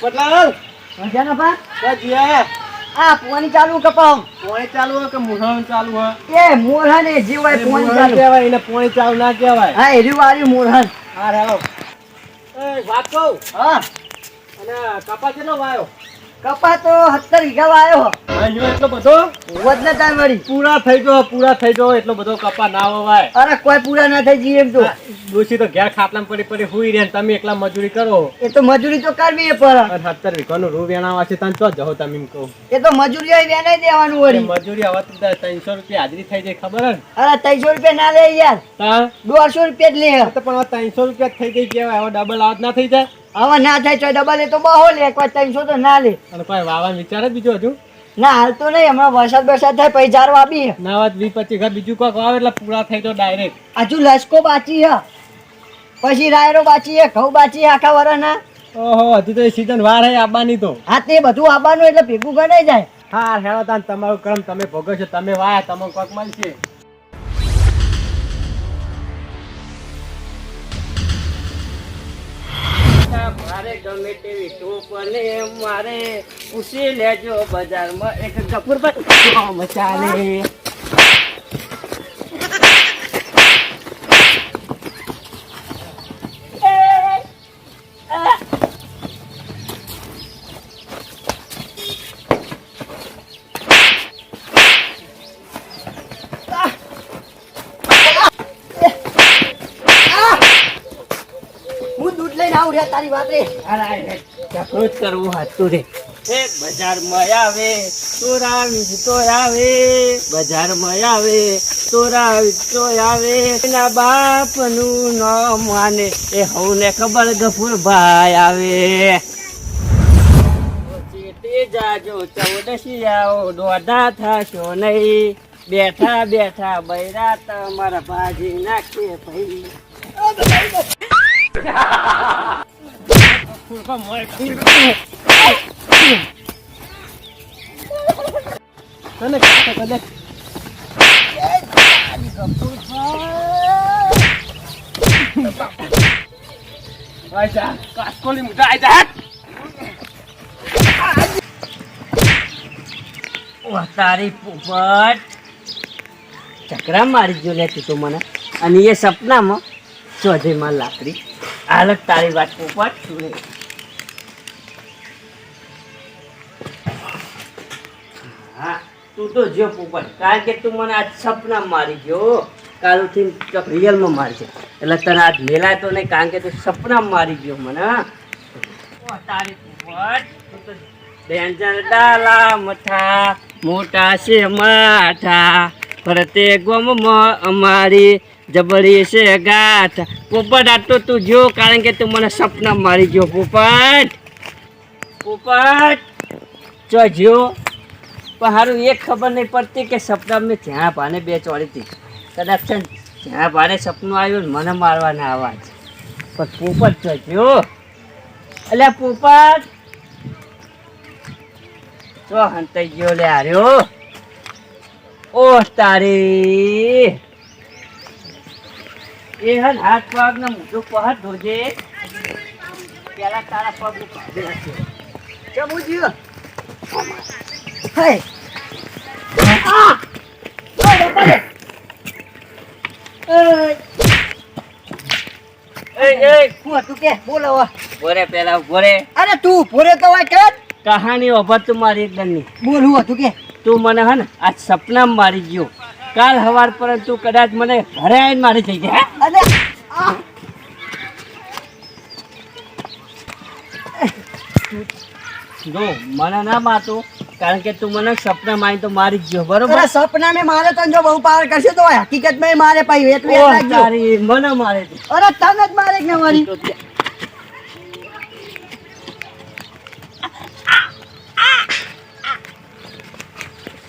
પોપટલાલ મજાના બા જીયા આ પોણી ચાલુ કપાવ પોણી ચાલુ કે મોહણ ચાલુ હે? એ મોહણ એ જીવાય પોણી ચાલુ. કહેવાય એને પોણી ચાલુ ના કહેવાય. હા એરી વાળી મોહણ હા રેલો એ વાત કહું? હા. અને કપા કેટલો વાયો? કપા તો સત્તર વીઘા વાયો વાયો એટલો બધો? વધને તા મળી પૂરા થઈ ગયો પૂરા થઈ ગયો એટલો બધો કપા ના વવાય અરે કોઈ પૂરા ના થઈ જઈએ એમ તો. ડોશી તો ઘેર ખાટલામાં પડી પડી હુઈ રહે ને તમે એકલા મજૂરી કરો. એ તો મજૂરી તો કરવી અને સત્તર વીઘાનું રૂ વેણાવા છે તમે ચો જહો તમે એમ કહું. એ તો મજૂરી આવી વેનાઈ દેવાનું એ વળી મજૂરી હવે તો ત્રણસો રૂપિયા હાજરી થઈ જાય ખબર હે અરે ત્રણસો રૂપિયા ના લે યાર. તા દોઢસો રૂપિયા જ લે. તો પણ ત્રણસો રૂપિયા થઈ ગઈ કેવાય હવે ડબલ આવત ના થઈ જાય. હવે ના થાય તો ડબલ એ તો બહુ લે કોઈ ત્રણસો તો ના લે. અને કોઈ વાવા વિચારે જ બીજું હજુ? ના હાલ તો નહીં હમણાં વરસાદ વરસાદ થાય પછી જાર આપી ના વાત વીસ પચીસ ઘર બીજું કોક વાવે એટલે પૂરા થઈ તો ડાયરેક્ટ હજુ લસકો બાચી હ. પછી રાયરો બાચી હે ઘઉં બાચી આખા વરના ઓહો હજુ તો સીઝન વાર હે આબાની તો. હા તે બધું આબાનું એટલે ભેગું ગણાઈ જાય. હા હેડો તાન તમારું કર્મ તમે ભોગવશો છો તમે વાયા તમને કોક મળશે. મારે ગમે તેવી ટોપ અને મારે પૂછી લેજો બજારમાં. એક કપૂર પર ચાલે રે તારી વાત રે. અરે જ કરવું હતું રે. એક બજારમાં આવે ચોરાવી તો આવે. બજારમાં આવે ચોરાવી તો આવે. એના બાપનું નામ માને એ હવને ખબર ગફુર ભાઈ આવે. જાજો ચૌદશી આવો દોઢા થશો નહીં. બેઠા બેઠા બૈરા તમારા ભાજી નાખે ભાઈ. કાસ્કોલી ચકરા મારી જો લે તું મને. અને એ સપનામાં ચોધે માં લાકડી. હાલત તારી વાત પોપટ સુને હા તું તો જો પોપટ કારણ કે તું મને આજ સપના મારી ગયો. કાલુથી ચોક રિયલમાં મારી છે. એટલે તને આજ મેલાય તો નહીં કારણ કે તું સપના મારી ગયો મને તારી પોપટ તું તો ડેન્જર ડાલા મઠા મોટા છે માઠા ફરતે ગોમ અમારી જબરી છે ગાઠ પોપટ આટલો તું જો, કારણ કે તું મને સપના મારી ગયો, પોપટ. પોપટ, ચો જો. પણ સારું એક ખબર નહીં પડતી કે સપના મેં જ્યાં ભાને બે ચોળી હતી કદાચ છે જ્યાં ભાને સપનું આવ્યું મને મારવાના અવાજ. પણ પોપટ, ચો જો. અલ્યા, પોપટ. ચો હંતાઈ ગયો લે આર્યો ઓ તારી. એ હન હાથ પગ ને મોઢું પહાર ધોજે. પેલા તારા પગનું કાઢી નાખ્યો કેમ ઉજ્યો? હે. આ! કહાની ઓભર તું મારી એકદમની બોલ હું હતું કે? તું મને હે ને આજ સપના મારી ગયો. કાલ હવાર પરંતુ કદાચ મને ઘરે આવીને મારી થઈ જાય અરે જો મને ના માતું કારણ કે તું મને સપના મારી તો મારી ગયો બરોબર? સપના મેં મારે તો જો બહુ પાવર કરશે તો હકીકતમાં મારે પાઈ એટલું યાદ રાખજો. તારી મને મારે તું. અરે તને જ મારે કે મારી.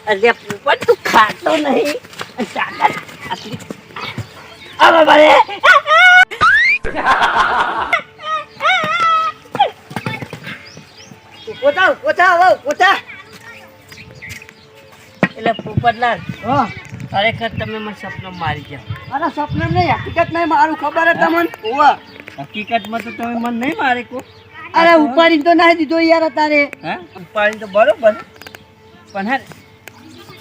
અરે પોપટ તું ખાતો નહીં. ચાલે આટલી પોતા પોતા આવો પોતા એટલે પોપટલાલ ખરેખર તમે મને સપનો મારી ગયા. અરે સપનો નહીં હકીકત નહીં મારું ખબર હે તમને? ઓવા હકીકતમાં તો તમે મને નહીં મારે કો અરે ઉપાડી તો નાહી દીધો યાર તારે હા? ઉપાડી તો બરોબર પણ હે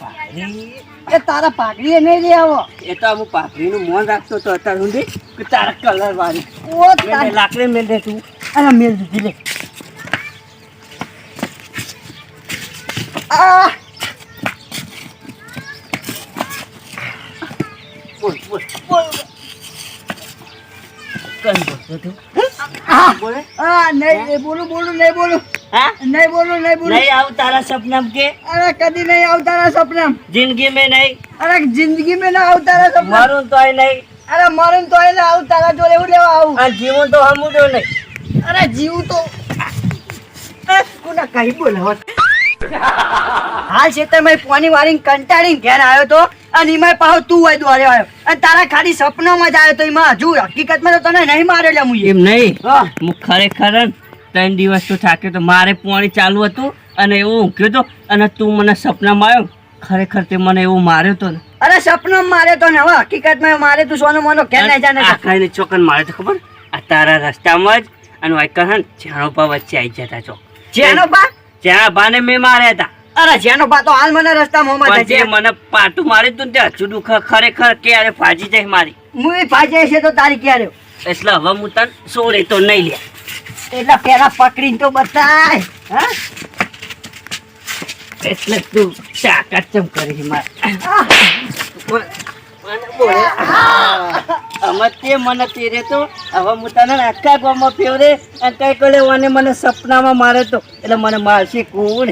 પાઘડી? એ તારા પાઘડી એને નહીં લે આવો. એ તો હું પાઘડીનું મોન રાખતો હતો અત્યારે સુધી કે તારા કલર વાળી. ઓ તારે લાકડી મેં દે તું અરે મેલ દીધી લે. આ! બોલ બોલ. બોલ. કઈ બોલતો તું આ બોલે. આ નહીં નહીં બોલું બોલું નહીં બોલું. હા? નહીં બોલું નહીં બોલું. નહીં આવું તારા સપનામ કે? અરે કદી નહીં આવતારા સપના જિંદગી મેં નહીં? અરે જિંદગી મેં ના આવતારા સપના તો આય નહીં. અરે મારું તો એને આવતારા જોડે એવું લેવા આવું. આ જીવું તો હમુડો નહીં. અરે જીવું તો એ, કોના કઈ બોલાવો હાલ છે તમે પોની વાળી કંટાળીને ઘેર આવ્યો તો અને એમાં પાછો તું હોય દ્વારે આવ્યો. અને તારા ખાલી સપનામાં જ આવ્યો તો એમાં હજુ હકીકતમાં તો તને નહીં મારેલા મુએ એમ નહીં. હા ખરેખર જ ત્રણ દિવસ તો થાક્યો તો મારે પાણી ચાલુ હતું અને એવો ઊંઘ્યો તો અને તું મને સપનામાં આવ્યો ખરેખર તે મને એવું માર્યો તો ને. અરે સપનામાં મારે તો ને હવે હકીકતમાં મારે તું સોનો મોનો કે નહીં જાને આ ખાઈને ચોકન મારે તો ખબર? આ તારા રસ્તામાં જ અને વાયકર હન જાણો પા વચ્ચે આવી જતા છો. જેણોપા જ્યાં મેં માર્યા હતા. અરે જેનો બા તો હાલ મને રસ્તામાં પણ જે મને પાટું મારી તું તે હજુ દુખ ખરેખર ક્યારે ફાજી જાય મારી? હું ફાજી છે તો તારી ક્યારે? એટલે હવે હું તને સોરે તો નહીં લે. એટલે પેલા પકડીને તો બતાય હા? એટલે તું ચાકાચમ ચમ કરી છે મારે તે મને તેરે તો હવે હું તને આખા ગામમાં ફેવરે અને કઈ મને સપનામાં મારે તો. એટલે મને મારશે કોણ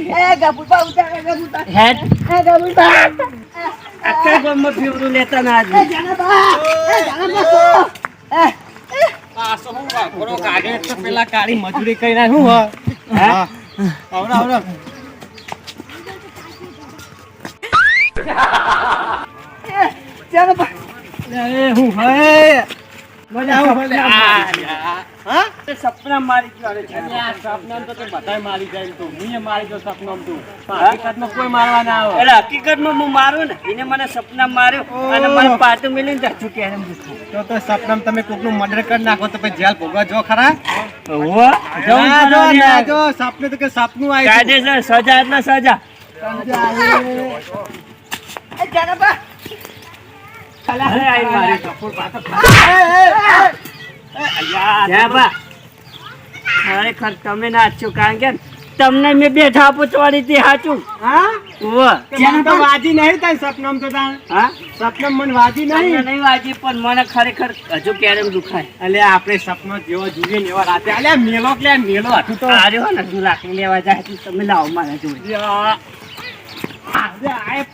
આખા ગામમાં ફેવરું લેતા ના પાછો હું વાપરો કાઢે તો પેલા કાળી મજૂરી કરીને શું હ આવડો આવડો એ હું હા? સપના મારી ગયો અરે આ સપનામાં તો તે મારી જાય તું. મુંય મારી ગયો સપનામાં તું. હકીકતમાં કોઈ મારવા ના આવે. એટલે હકીકતમાં હું મારું ને એને મને સપના માર્યો અને મને પાટું મેલીને જતું કે તો તો સપનામાં તમે કોકનું મર્ડર કરી નાખો તો પછી જેલ ભોગવા જો ખરા? જો સપને તો કે સપનું આવ્યું કાયદેસર સજા એટલે સજા. એ જાનાબા અરે આઈ મારી કપૂર પાછો એ જ્યાં બા ખરેખર તમે નાચો કારણ કે તમને મેં બે થાપો ચોરી હતી સાચું વાજી નહીં તારી સપનામાં તો હા? સપનામાં મને વાજી નહીં. નહીં વાજી પણ મને ખરેખર હજુ ક્યારે દુખાય. આપણે સપનો જેવો જોઈએ ને એવા રાતે. અલે મેલો કે મેલો. હતું તો આર્યો ને હજુ લાકડી લેવા જાય તમે લાવો મારા જોડે. યા. આજે આ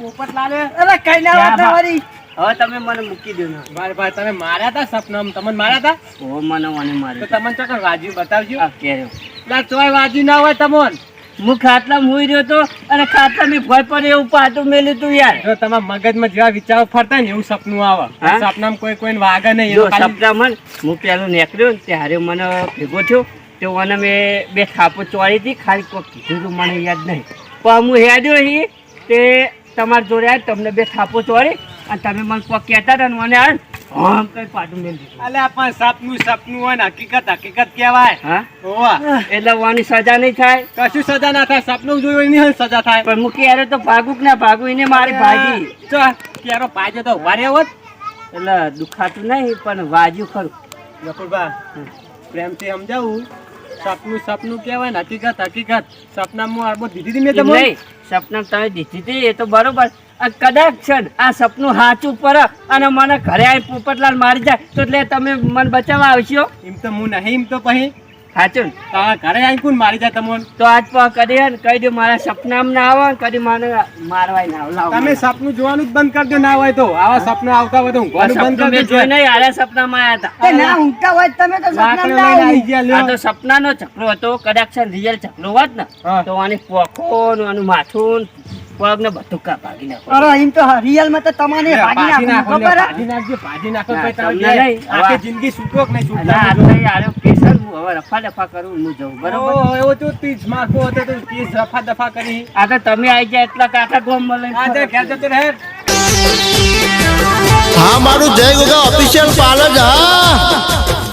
અરે કઈ ના વાત ના મારી હવે તમે મને મૂકી દો મારે ભાઈ તમે માર્યા હતા સપના તમને માર્યા હતા ઓ મને મને તો તમને ચોક્કસ વાજી બતાવજો. આ ક્યારે લા તોય વાજી ના હોય તમને. હું ખાટલા મૂઈ રહ્યો તો અને ખાટલા મેં ભય પર એવું પાટું મેલ્યું તું યાર. જો તમારા મગજમાં જેવા વિચારો ફરતા ને એવું સપનું આવે? સપનામાં કોઈ કોઈને વાગે નહીં એવું સપનામાં હું પેલું નીકળ્યો ને ત્યારે મને ભેગો થયો તો મને મેં બે થાપો ચોળી હતી ખાલી કોઈ કીધું તું મને યાદ નહીં. પણ હું હેડ્યો એ તે તમારા જોડે તમને બે થાપો ચોરી અને તમે મને કોઈ કહેતા હતા મને કઈ પાટું મેળ દીધું અલે પણ સપનું સપનું હોય ને હકીકત હકીકત કહેવાય. હા? હોવા. એટલે વાની સજા નહીં થાય? કશું સજા ના થાય સપનું જોયું એની સજા થાય. પણ હું ક્યારે તો ભાગું કે ના ભાગું એને મારી ભાગી. ચો ક્યારો પાજો તો વારે હોત. એટલે દુખાતું નહીં પણ વાજ્યું ખરું. ગફુરબા પ્રેમથી સમજાવું સપનું સપનું કહેવાય ને હકીકત હકીકત. સપનામાં દીધી હતી મેં તમને? સપના તમે દીધી હતી એ તો બરોબર. આ કદાચ છે આ સપનું સાચું પર અને મને ઘરે આવી પોપટલાલ મારી જાય તો એટલે તમે મને બચાવવા આવશો? એમ તો હું નહીં એમ તો પછી સાચું? તારા ઘરે આવી કોણ મારી જાય તમને? તો આજ પણ કદી ને કહી દે મારા સપનામાં ના આવે કદી મને મારવાય ના આવે. તમે સપનું જોવાનું જ બંધ કરી દો ના હોય તો. આવા સપના આવતા હોય તો ઊંઘવાનું બંધ કરી મેં જોઈ નહીં આરા સપનામાં આવ્યા હતા. તે ના ઊંઘતા હોય તમે તો સપનામાં આવી. ગયા આ. તો સપનાનો ચક્રો હતો કદાચ રિયલ ચક્રો હોત ને તો આની પોખો નું આનું માથું ને પગ બધું કા ભાગી નાખો. અરે એમ તો રિયલમાં તો તમને ભાગી નાખો, ખબર? ભાજી નાખજો, ભાગી નાખો, ના, તમને આખી જિંદગી છૂટો નહીં ના, આ તો નહીં, કેસર હું હવે રફા દફા કરું હું જઉં બરોબર? ઓ, એવો તો તીજ માખો હતો તો તીજ રફા દફા કરી. આ તો તમે આવી જાય એટલા કાકા ગોમ મળે આ તો ઘેર જતો રહે. હા મારું જય ગોગા ઓફિશિયલ પાર્લર હા.